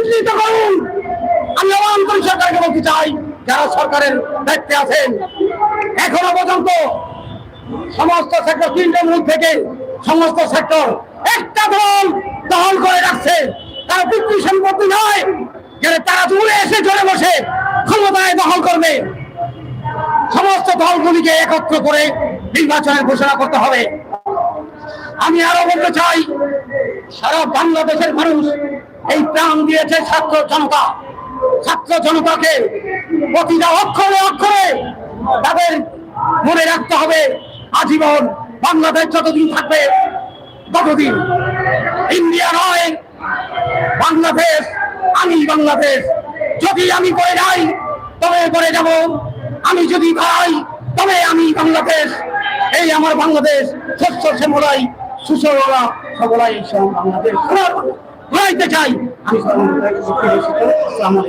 বিকৃত করুন। আমি আন্তরিক সরকারকে বলতে চাই, যারা সরকারের দায়িত্বে আছেন, এখনও পর্যন্ত সমস্ত সেক্টর তিনটে মুখ থেকে সমস্ত সেক্টর একটা দল দখল করে রাখছে। তারা বিক্রি সম্পত্তি নয় যারা তারা দূরে এসে চলে বসে ক্ষমতায় দখল করবে। সমস্ত দলগুলিকে একত্র করে নির্বাচনের ঘোষণা করতে হবে। আমি আরও বলতে চাই, সারা বাংলাদেশের মানুষ এই প্রাণ দিয়েছে ছাত্র জনতা। ছাত্র জনতাকে প্রতিটা অক্ষরে অক্ষরে তাদের মনে রাখতে হবে, আজীবন বাংলাদেশ যতদিন থাকবে ততদিন। ইন্ডিয়া নয়, বাংলাদেশ, আমি বাংলাদেশ। যদি আমি করে যাই, তবে করে যাব। আমি যদি ভাই তবে আমি বাংলাদেশ। এই আমার বাংলাদেশ শস্য শ্যামলাই সুসরলা সবলাই বাংলাদেশ। ঘুরাইতে চাই। আমি